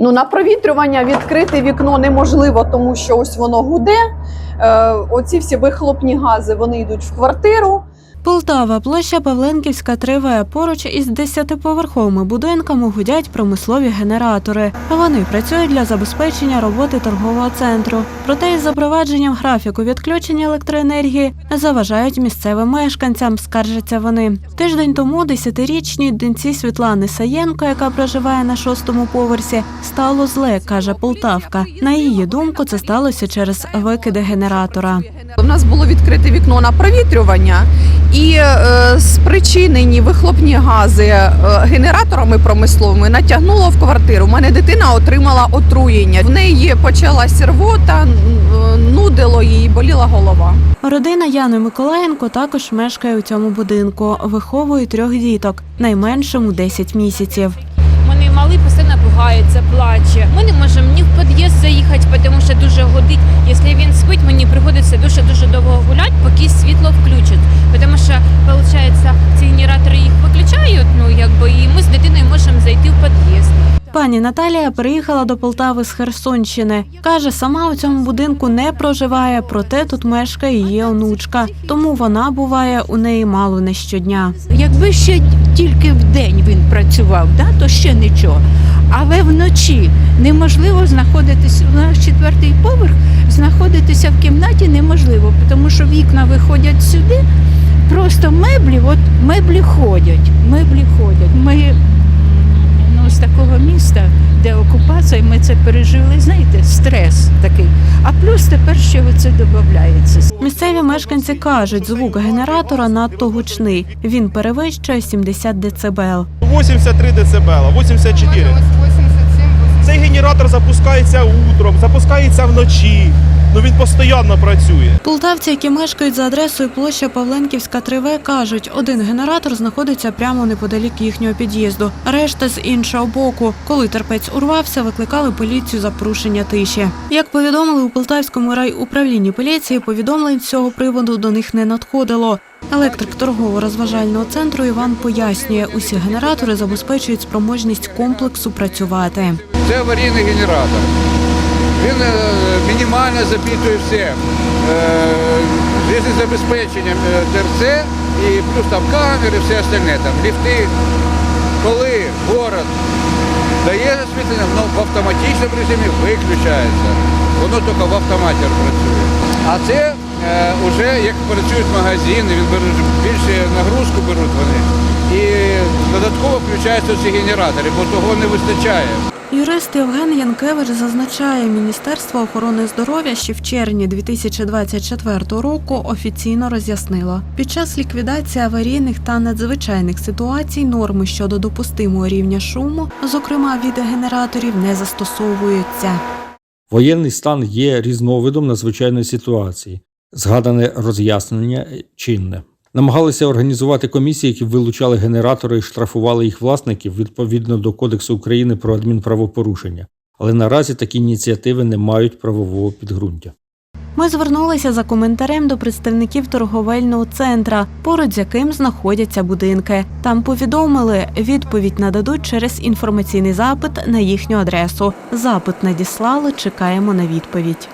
Ну, на провітрювання відкрити вікно неможливо, тому що ось воно гуде. Е, оці всі вихлопні гази вони йдуть в квартиру. Полтава, площа Павленківська 3В. Поруч із десятиповерховими будинками гудять промислові генератори. Вони працюють для забезпечення роботи торгового центру. Проте із запровадженням графіку відключення електроенергії заважають місцевим мешканцям, скаржаться вони. Тиждень тому десятирічній доньці Світлани Саєнко, яка проживає на шостому поверсі, стало зле, каже Полтавка. На її думку, це сталося через викиди генератора. У нас було відкрите вікно на провітрювання, і е, спричинені вихлопні гази е, генераторами промисловими натягнуло в квартиру. У мене дитина отримала отруєння. В неї почалась рвота, е, нудило їй, боліла голова. Родина Яни Миколаєнко також мешкає у цьому будинку. Виховує трьох діток, найменшому 10 місяців. У мене малий постійно пугається, плаче. Ми не можемо ні в під'їзд заїхати, тому що дуже годить. Якщо він спить, мені довго поки світло включать. Тому що виходить, ці генератори їх виключають. Ну якби і ми з дитиною можемо зайти в під'їзд. Пані Наталія приїхала до Полтави з Херсонщини. Каже, сама у цьому будинку не проживає, проте тут мешкає її онучка. Тому вона буває у неї мало не щодня. Якби ще тільки в день він працював, да, то ще нічого. Але вночі неможливо знаходитися у нас четвертий поверх, знаходитися в кімнаті неможливо, тому що вікна виходять сюди. Просто меблі, от меблі ходять, меблі ходять. Ми ну, з такого міста, де окупація, ми це пережили, знаєте, стрес такий. А плюс тепер ще оце додається. Місцеві мешканці кажуть, звук генератора надто гучний. Він перевищує 70 децибел. 83 дБ, 84. Цей генератор запускається утром, запускається вночі. Ну він постійно працює. Полтавці, які мешкають за адресою площа Павленківська 3В, кажуть, один генератор знаходиться прямо неподалік їхнього під'їзду, решта з іншого боку. Коли терпець урвався, викликали поліцію за порушення тиші. Як повідомили у Полтавському райуправлінні поліції, повідомлень з цього приводу до них не надходило. Електрик торгово-розважального центру Іван пояснює, усі генератори забезпечують спроможність комплексу працювати. Це аварійний генератор. Він е, мінімально запитує все. Е, Жизнезабезпеченням е, ТРЦ і плюс там камери, все остальне, там ліфти. Коли город дає освітлення, воно в автоматичному режимі виключається. Воно тільки в автоматі працює. А це вже як працюють магазини, він бере більше нагрузку беруть вони. І додатково включаються ці генератори, бо того не вистачає. Юрист Євген Янкевич зазначає, Міністерство охорони здоров'я ще в червні 2024 року офіційно роз'яснило, під час ліквідації аварійних та надзвичайних ситуацій норми щодо допустимого рівня шуму, зокрема від генераторів, не застосовуються. Воєнний стан є різновидом надзвичайної ситуації. Згадане роз'яснення чинне. Намагалися організувати комісії, які вилучали генератори і штрафували їх власників відповідно до Кодексу України про адмінправопорушення. Але наразі такі ініціативи не мають правового підґрунтя. Ми звернулися за коментарем до представників торговельного центра, поруч з яким знаходяться будинки. Там повідомили, відповідь нададуть через інформаційний запит на їхню адресу. Запит надіслали, чекаємо на відповідь.